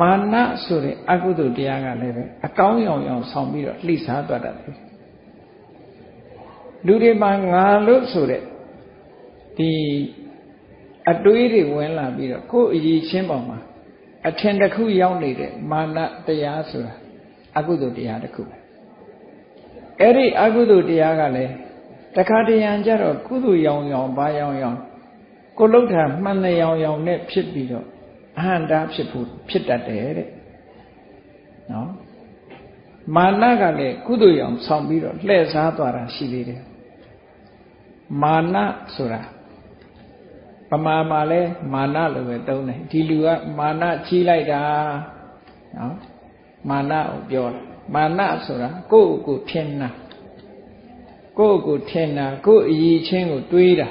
မာနဆိုတဲ့အကုသိုလ်တရားကလည်းပဲအကောင်းရောင်ရောင်ဆောင်ပြီးတော့လှိစားသွားတတ်တယ်လူတွေမှာငါလို့ဆိုတဲ့ဒီအတွေးတွေဝင်လာပြီးတော့ကိုယ်အည်ချင်းပေါ်မှာအထင်တစ်ခုရောက်နေတဲ့မာနတရားဆိုတာအကုသိုလ်တရားတစ်ခုအဲ့ဒီအကုသိုလ်တရားကလည်းတခါတရံကြတော့ကုသိုလ်ရောင်ရောင်ဘာရောင်ရောင်ကိုလှုပ်တာမှန်တဲ့ရောင်ရောင်နဲ့ဖြစ်ပြီးတော့ အဟန္တာဖြစ်ဖို့ဖြစ်တတ်တယ်တဲ့နော်မာနကလည်းကုသိုလ်ရောင်ဆောင်ပြီးတော့လှည့်စားသွားတာရှိသေးတယ်မာနဆိုတာပမာမှာလဲမာနလို့ပဲသုံးတယ်ဒီလူကမာနကြီးလိုက်တာနော်မာနကိုပြောတာမာနဆိုတာကိုယ့်ကိုယ်ထင်တာကိုယ့်ကိုယ်ထင်တာကိုယ့်အည်ချင်းကိုတွေးတာ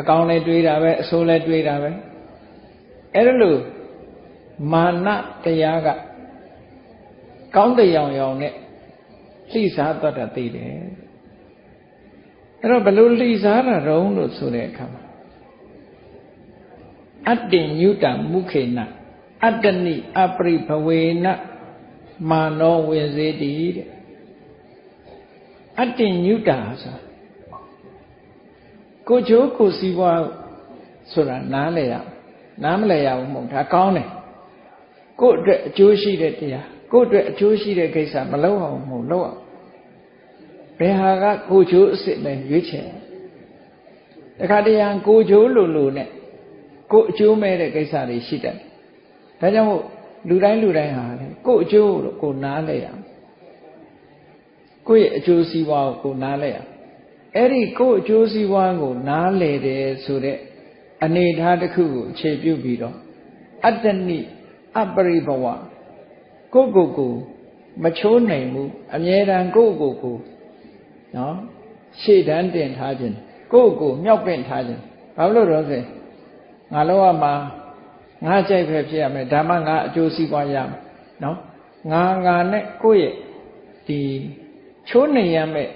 အကောင်လည်းတွေးတာပဲအဆိုးလည်းတွေးတာပဲ အဲ့ဒါလို့မာနတရားကကောင်းတဲ့ရောင်ရောင်နဲ့လှိစားတတ်တာသိတယ်အဲ့တော့ဘယ်လိုလှိစားတာတုံးလို့ဆိုတဲ့အခါမှာအတ္တိညုတမုခေနအတ္တနိအပရိဘဝေနမာနောဝေစေတိတဲ့အတ္တိညုတာဆိုကိုချိုးကိုစီးပွားဆိုတာနားလေရ နားမလဲရဘူးမဟုတ်ဒါကောင်းတယ်ကို့အတွက်အကျိုးရှိတဲ့တရားကို့အတွက်အကျိုးရှိတဲ့ကိစ္စမလုပ်အောင်မဟုတ်လုပ်အောင်ဘယ်ဟာကကိုချိုးအစ်စ်လဲရွေးချယ်တခါတရံကိုချိုးလိုလိုနဲ့ကိုအကျိုးမဲ့တဲ့ကိစ္စတွေရှိတယ်ဒါကြောင့်မို့လူတိုင်းလူတိုင်းဟာလေကိုအကျိုးလို့ကိုနားလဲရအောင်ကိုယ့်ရဲ့အကျိုးစီးပွားကိုကိုနားလဲရအောင်အဲ့ဒီကိုအကျိုးစီးပွားကိုနားလဲတယ်ဆိုတဲ့ အနေထားတစ်ခုကိုအခြေပြုပြီးတော့အတ္တနိအပရိဘဝကိုကိုကိုမချိုးနိုင်ဘူးအမြဲတမ်းကိုကိုကိုနော်ရှေ့တန်းတင်ထားခြင်းကိုကိုမြောက်ပင့်ထားခြင်းဘာလို့လို့ဆိုငါလောကမှာငါကြိုက်ပဲဖြစ်ရမယ်ဒါမှငါအကျိုးစီးပွားရမယ်နော်ငါငါနဲ့ကိုယ့်ရဲ့ဒီချိုးနေရမယ်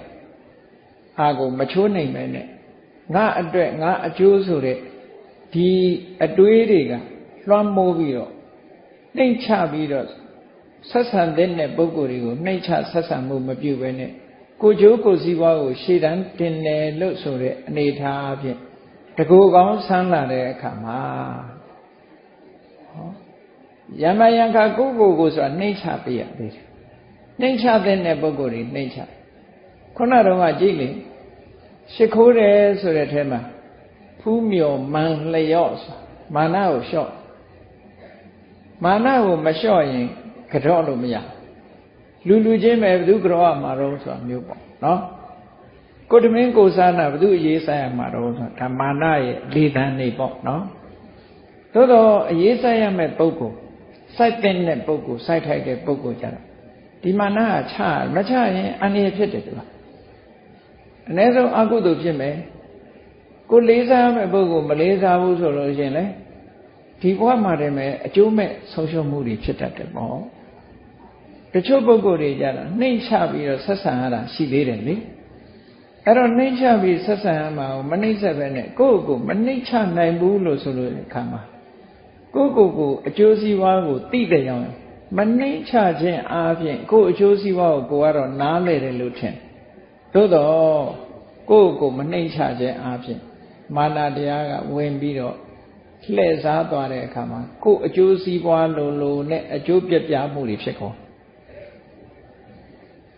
ဟာကိုမချိုးနိုင်ပဲနဲ့ငါအတွက်ငါအကျိုးဆိုတဲ့ ဒီအတွေးတွေကလွှမ်းမိုးပြီးတော့နှိမ့်ချပြီးတော့ဆက်ဆံတဲ့ပုဂ္ဂိုလ်တွေကိုနှိမ့်ချဆက်ဆံမှုမပြုဘဲနဲ့ကိုကျိုးကိုစည်းပွားကိုရှေ့တန်းတင်တယ်လို့ဆိုတဲ့အနေထားအဖြစ်တကူကောင်းဆန်းလာတဲ့အခါမှာဟောယမယံခါကိုကိုကိုဆိုတာနှိမ့်ချပေးရသေးတယ်နှိမ့်ချတဲ့ပုဂ္ဂိုလ်တွေနှိမ့်ချခုနတော့ကကြည့်လေရှ िख ိုးတယ်ဆိုတဲ့အဲမှာ ဖူးမြော်မန်လျော့မာနကိုလျှော့မာနကိုမလျှော့ရင်ကြော့လို့မရလူလူချင်းပဲဘသူကြော့ရမှာတော့ဆိုတာမျိုးပေါ့နော်ကိုတမင်းကိုစားနာဘသူအရေးဆိုင်ရမှာတော့ဆိုတာဒါမာနရဲ့လေသံနေပေါ့နော်သို့တော့အရေးဆိုင်ရမဲ့ပုဂ္ဂိုလ်စိုက်တဲ့ပုဂ္ဂိုလ်စိုက်ထိုက်တဲ့ပုဂ္ဂိုလ်ကြတော့ဒီမာနကချမချရင်အန္တရာယ်ဖြစ်တယ်သူကအ ਨੇ ဆုံးအကုသိုလ်ဖြစ်မယ် ကိုလေးစားမဲ့ပုဂ္ဂိုလ်မလေးစားဘူးဆိုလို့ရှိရင်လေဒီဘဝမှာတည်းမဲ့အကျိုးမဲ့ဆုံးရှုံးမှုတွေဖြစ်တတ်တယ်ပေါ့တချို့ပုဂ္ဂိုလ်တွေကြတော့နှိမ့်ချပြီးတော့ဆက်ဆံရတာရှိသေးတယ်လေအဲ့တော့နှိမ့်ချပြီးဆက်ဆံရမှာကိုမနှိမ့်ဆက်ပဲနဲ့ကိုယ့်ကိုယ်မနှိမ့်ချနိုင်ဘူးလို့ဆိုလို့ခါမှာကိုယ့်ကိုယ်ကိုအကျိုးစီးပွားကိုသိတဲ့ကြောင်မနှိမ့်ချခြင်းအားဖြင့်ကိုယ့်အကျိုးစီးပွားကိုကိုကတော့နားလဲတယ်လို့ထင်သို့တော့ကိုယ့်ကိုမနှိမ့်ချခြင်းအားဖြင့် မာနတရားကဝင်ပြီးတော့လှည့်စားသွားတဲ့အခါမှာကိုယ်အကျိုးစီးပွားလိုလိုနဲ့အကျိုးပြပြမှုတွေဖြစ်ကုန်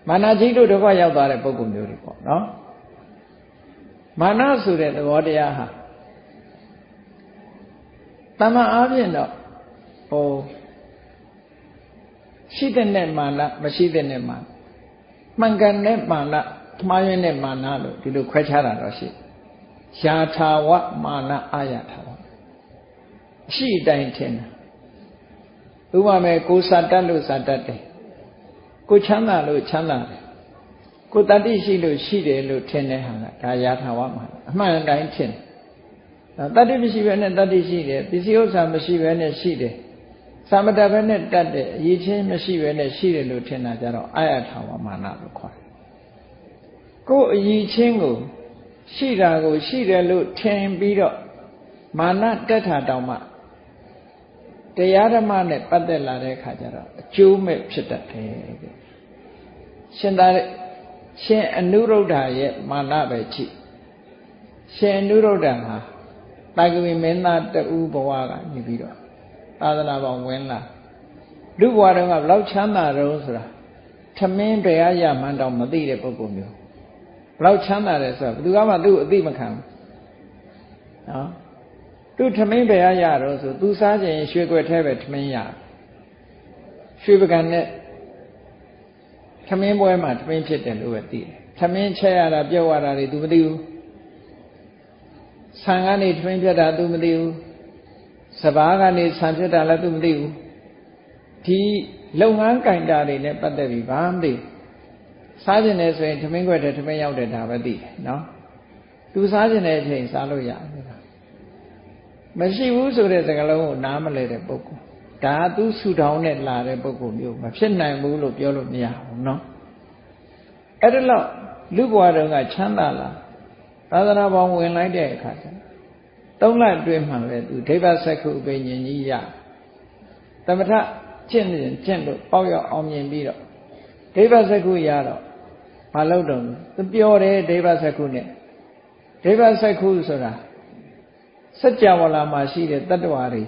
မာနကြီးတို့ဒုက္ခရောက်သွားတဲ့ပုံကုမျိုးတွေပေါ့နော်မာနဆိုတဲ့သဘောတရားဟာတမန်အားဖြင့်တော့ဟိုရှိတဲ့နဲ့မာနမရှိတဲ့နဲ့မာနမှန်ကန်တဲ့မာနမှားယွင်းတဲ့မာနလို့ဒီလိုခွဲခြားတာတော့ရှိယာ ထာဝမာနအာယထာဝအရှိတိုင်းထင်တာဥပမာကိုစာတတ်လို့စာတတ်တယ်ကိုချမ်းသာလို့ချမ်းသာတယ်ကိုတတိရှိလို့ရှိတယ်လို့ထင်တဲ့ဟာကဒါယာထာဝမာနအမှန်တိုင်းထင်တယ်တတိမရှိဘဲနဲ့တတိရှိတယ်ပစ္စည်းဥစ္စာမရှိဘဲနဲ့ရှိတယ်သမတဘဲနဲ့တတ်တယ်အရေးချင်းမရှိဘဲနဲ့ရှိတယ်လို့ထင်တာကြတော့အာယထာဝမာနလို့ခေါ်တယ်ကိုယ်အရေးချင်းကို ရှိတာကိုရှိတယ်လို့ထင်ပြီးတော့မာနတက်တာတောင်မှတရားဓမ္မနဲ့ပတ်သက်လာတဲ့အခါကျတော့အကျိုးမဲ့ဖြစ်တတ်တယ်တဲ့ရှင်သာရှင်အနုရုဒ္ဓရဲ့မာနပဲကြည့်ရှင်အနုရုဒ္ဓဟာတာကဝိမင်းသားတူဘဝကနေပြီးတော့သာသနာပေါင်းဝင်လာလူဘဝတုန်းကဘလောက်ချမ်းသာတုံးဆိုတာထမင်းတရားရမှန်းတော့မသိတဲ့ပုဂ္ဂိုလ်မျိုး ဘလောက်ချမ်းသာတယ်ဆိုတော့ဘယ်သူမှသူ့အသိမခံဘူးနော်သူထမင်းတရားရတော့ဆိုသူစားခြင်းရွှေကွက်ထဲပဲထမင်းရရွှေပကံနဲ့ထမင်းပွဲမှာထမင်းဖြစ်တယ်လို့ပဲသိတယ်ထမင်းချက်ရတာပြုတ်ရတာတွေ तू မသိဘူးဆံကနေထမင်းပြတ်တာ तू မသိဘူးစဘာကနေဆံပြတ်တာလည်း तू မသိဘူးဒီလုပ်ငန်းကင်တာတွေနဲ့ပတ်သက်ပြီးဘာမှမသိ စားကျင်တယ်ဆိုရင်ထမင်းခွက်တယ်ထမင်းရောက်တယ်ဒါပဲသိတယ်နော်သူစားကျင်တဲ့အချိန်စားလို့ရတယ်မရှိဘူးဆိုတဲ့စကားလုံးကိုနားမလဲတဲ့ပုဂ္ဂိုလ်ဒါသူဆူတောင်းနဲ့လာတဲ့ပုဂ္ဂိုလ်မျိုးမဖြစ်နိုင်ဘူးလို့ပြောလို့မရဘူးနော်အဲ့ဒါတော့လူဘဝတုန်းကချမ်းသာလာသာသနာပေါင်းဝင်လိုက်တဲ့အခါကျသုံးလအတွင်းမှာပဲသူဒိဗ္ဗစက္ခုအပင်ဉ္ကြီးရသမထကျင့်ကျင့်လို့ပေါ့ရောက်အောင်မြင်ပြီးတော့ဒိဗ္ဗစက္ခုရတော့ မလုပ်တော့ဘူးသူပြောတယ်ဒိဗ္ဗစက္ခုနဲ့ဒိဗ္ဗစက္ခုဆိုတာစัจ java လာမှာရှိတဲ့တတ္တဝါတွေ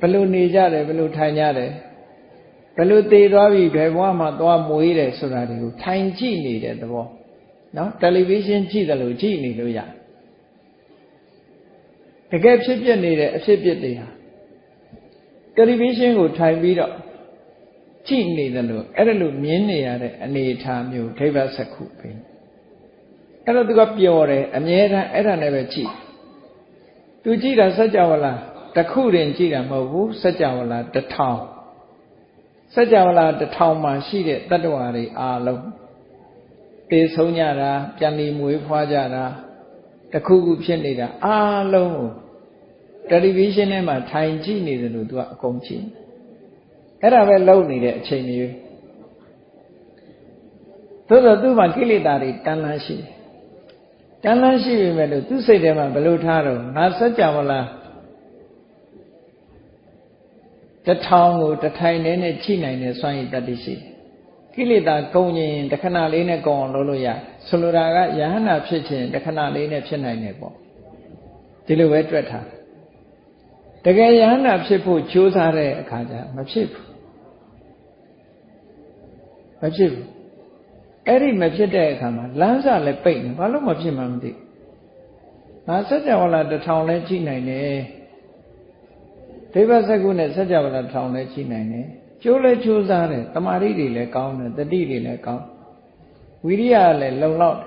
ဘယ်လိုနေကြတယ်ဘယ်လိုထိုင်ကြတယ်ဘယ်လိုတည်သွားပြီဘယ်ဘဝမှာသွားမွေးတယ်ဆိုတာတွေကိုထိုင်ကြည့်နေတဲ့သဘောနော်တယ်လီဗီရှင်းကြည့်တယ်လို့ကြည့်နေလို့ရတကယ်ဖြစ်ပြနေတဲ့အဖြစ်ပြတွေဟာတယ်လီဗီရှင်းကိုထိုင်ပြီးတော့ ကြည့်နေတယ်လို့အဲ့ဒါလို့မြင်နေရတဲ့အနေအထားမျိုးဒိဗ္ဗစက္ခုပဲအဲ့တော့သူကပျော်တယ်အမြဲတမ်းအဲ့ဒါနဲ့ပဲကြည့်သူကြည့်တာစัจ java လာတစ်ခုတင်ကြည့်တာမဟုတ်ဘူးစัจ java လာတစ်ထောင်စัจ java လာတစ်ထောင်မှာရှိတဲ့တတ္တဝါတွေအားလုံးတေဆုံးကြတာပြန်လီမွေးဖွားကြတာတခုခုဖြစ်နေတာအားလုံးကိုတယ်လီဗီရှင်းထဲမှာထိုင်ကြည့်နေတယ်လို့သူကအကုန်ကြည့် အဲ့ဒါပဲလုံနေတဲ့အချိန်မျိုးသို့သောသူ့မှာကိလေသာတွေတန်လန်းရှိတယ်တန်လန်းရှိပြီမဲ့လို့သူ့စိတ်ထဲမှာဘလို့ထားတော့ငါစัจ java လာတထောင်ကိုတထိုင်နဲ့နဲ့ချိနိုင်တဲ့စွမ်းရည်တတ္တိရှိကိလေသာကုန်ရင်တခဏလေးနဲ့ကုန်အောင်လုပ်လို့ရဆိုလိုတာကယဟနာဖြစ်ခြင်းတခဏလေးနဲ့ဖြစ်နိုင်တယ်ပေါ့ဒီလိုပဲတွေ့ထား တကယ်ယဟနာဖြစ်ဖို့ကြိုးစားတဲ့အခါကျမဖြစ်ဘူးမဖြစ်ဘူးအဲ့ဒီမဖြစ်တဲ့အခါမှာလမ်းစာလည်းပိတ်နေဘာလို့မဖြစ်မှမသိငါစัจ java လာတစ်ထောင်လဲကြည့်နိုင်တယ်ဒိဗ္ဗစကုနဲ့စัจ java လာတစ်ထောင်လဲကြည့်နိုင်တယ်ကျိုးလဲကျိုးစားတယ်တမာရီတွေလည်းကောင်းတယ်တတိတွေလည်းကောင်းဝိရိယလည်းလုံလောက်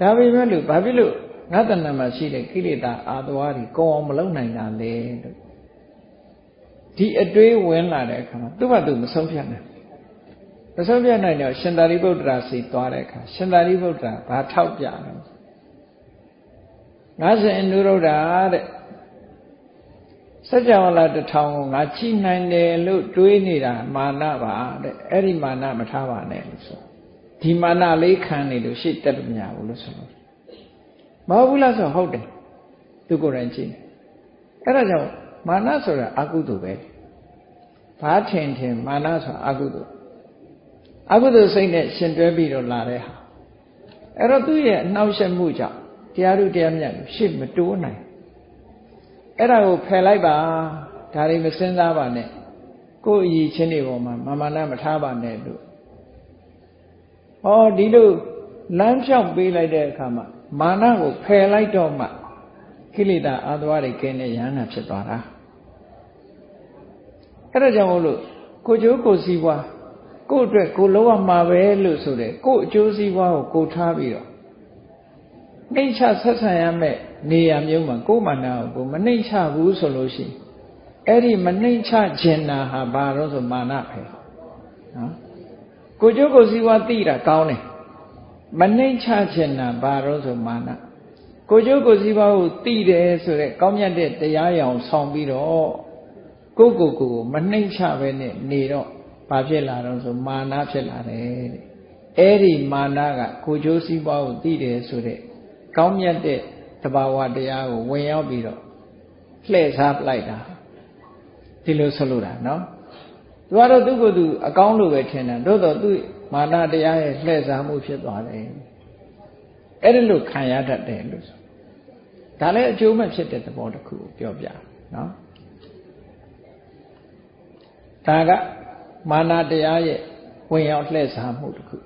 ဒါပေမဲ့လို့ဘာဖြစ်လို့ ငါတဏ္ဍမှာရှိတဲ့ကိလေသာအာသဝါတွေကောင်းအောင်မလုပ်နိုင်တာလဲလို့ဒီအတွေးဝင်လာတဲ့အခါမှာသူ့ဘာသူမဆုံးဖြတ်နိုင်မဆုံးဖြတ်နိုင်တော့ရှင်သာရိပုတ္တရာစီသွားတဲ့အခါရှင်သာရိပုတ္တရာဘာထောက်ပြလဲငါစဉ်အနုရုဒ္ဓတဲ့စัจ java လာတထောင်ကိုငါချိနိုင်တယ်လို့တွေးနေတာမာနပါတဲ့အဲ့ဒီမာနမထားပါနဲ့လို့ဆိုဒီမာနလေးခံနေလို့ရှေ့တက်လို့မရဘူးလို့ဆိုလို့ မဟုတ်ဘူးလားဆိုဟုတ်တယ်သူကိုယ်တိုင်ကြည့်အဲ့ဒါကြောင့်မာနဆိုတာအကုသိုလ်ပဲဘာထင်ထင်မာနဆိုတာအကုသိုလ်အကုသိုလ်စိတ်နဲ့ရှင်တွဲပြီးတော့လာတဲ့ဟာအဲ့တော့သူ့ရဲ့အနှောက်အယှက်မှုကြောင့်တရားတို့တရားမြတ်ရှေ့မတိုးနိုင်အဲ့ဒါကိုဖယ်လိုက်ပါဒါတွေမစင်စားပါနဲ့ကိုယ်အည်ချင်းတွေပေါ်မှာမာမနာမထားပါနဲ့လို့ဟောဒီလိုလမ်းဖြောက်ပေးလိုက်တဲ့အခါမှာ မာနကိုဖယ်လိုက်တော့မှကိလေသာအာသဝတွေကင်းတဲ့ယန္နာဖြစ်သွားတာအဲ့ဒါကြောင့်မို့လို့ကိုကျိုးကိုစီးပွားကို့အတွက်ကိုလုံးဝမှာပဲလို့ဆိုတဲ့ကို့အကျိုးစီးပွားကိုကိုထားပြီးတော့နှိမ့်ချဆက်ဆံရမယ့်နေရာမျိုးမှာကိုယ်မနာကိုမနှိမ့်ချဘူးဆိုလို့ရှိရင်အဲ့ဒီမနှိမ့်ချခြင်းနာဟာဘာလို့ဆိုမာနပဲနော်ကိုကျိုးကိုစီဝါသိတာကောင်းတယ် မနှိမ့်ချခြင်းနာဘာလို့ဆိုမာနကိုကျိုးကိုစီဝါကိုသိတယ်ဆိုတဲ့ကောင်းမြတ်တဲ့တရားရောင်ဆောင်ပြီးတော့ကိုကိုကိုကိုမနှိမ့်ချပဲနဲ့နေတော့ဘာဖြစ်လာတော့ဆိုမာနဖြစ်လာတယ်တဲ့အဲ့ဒီမာနကကိုကျိုးစီးပွားကိုသိတယ်ဆိုတဲ့ကောင်းမြတ်တဲ့တဘာဝတရားကိုဝင်ရောက်ပြီးတော့လှည့်စားပလိုက်တာဒီလိုဆိုလိုတာနော်သူကတော့သူ့ကိုယ်သူအကောင်းလို့ပဲထင်တယ်သို့တော့သူ့ မာနတရားရဲ့လှည့်စားမှုဖြစ်သွားတယ်အဲ့ဒါလို့ခံရတတ်တယ်လို့ဆိုဒါလည်းအကျိုးမဲ့ဖြစ်တဲ့သဘောတစ်ခုကိုပြောပြနော်ဒါကမာနတရားရဲ့ဝင်ရောက်လှည့်စားမှုတစ်ခု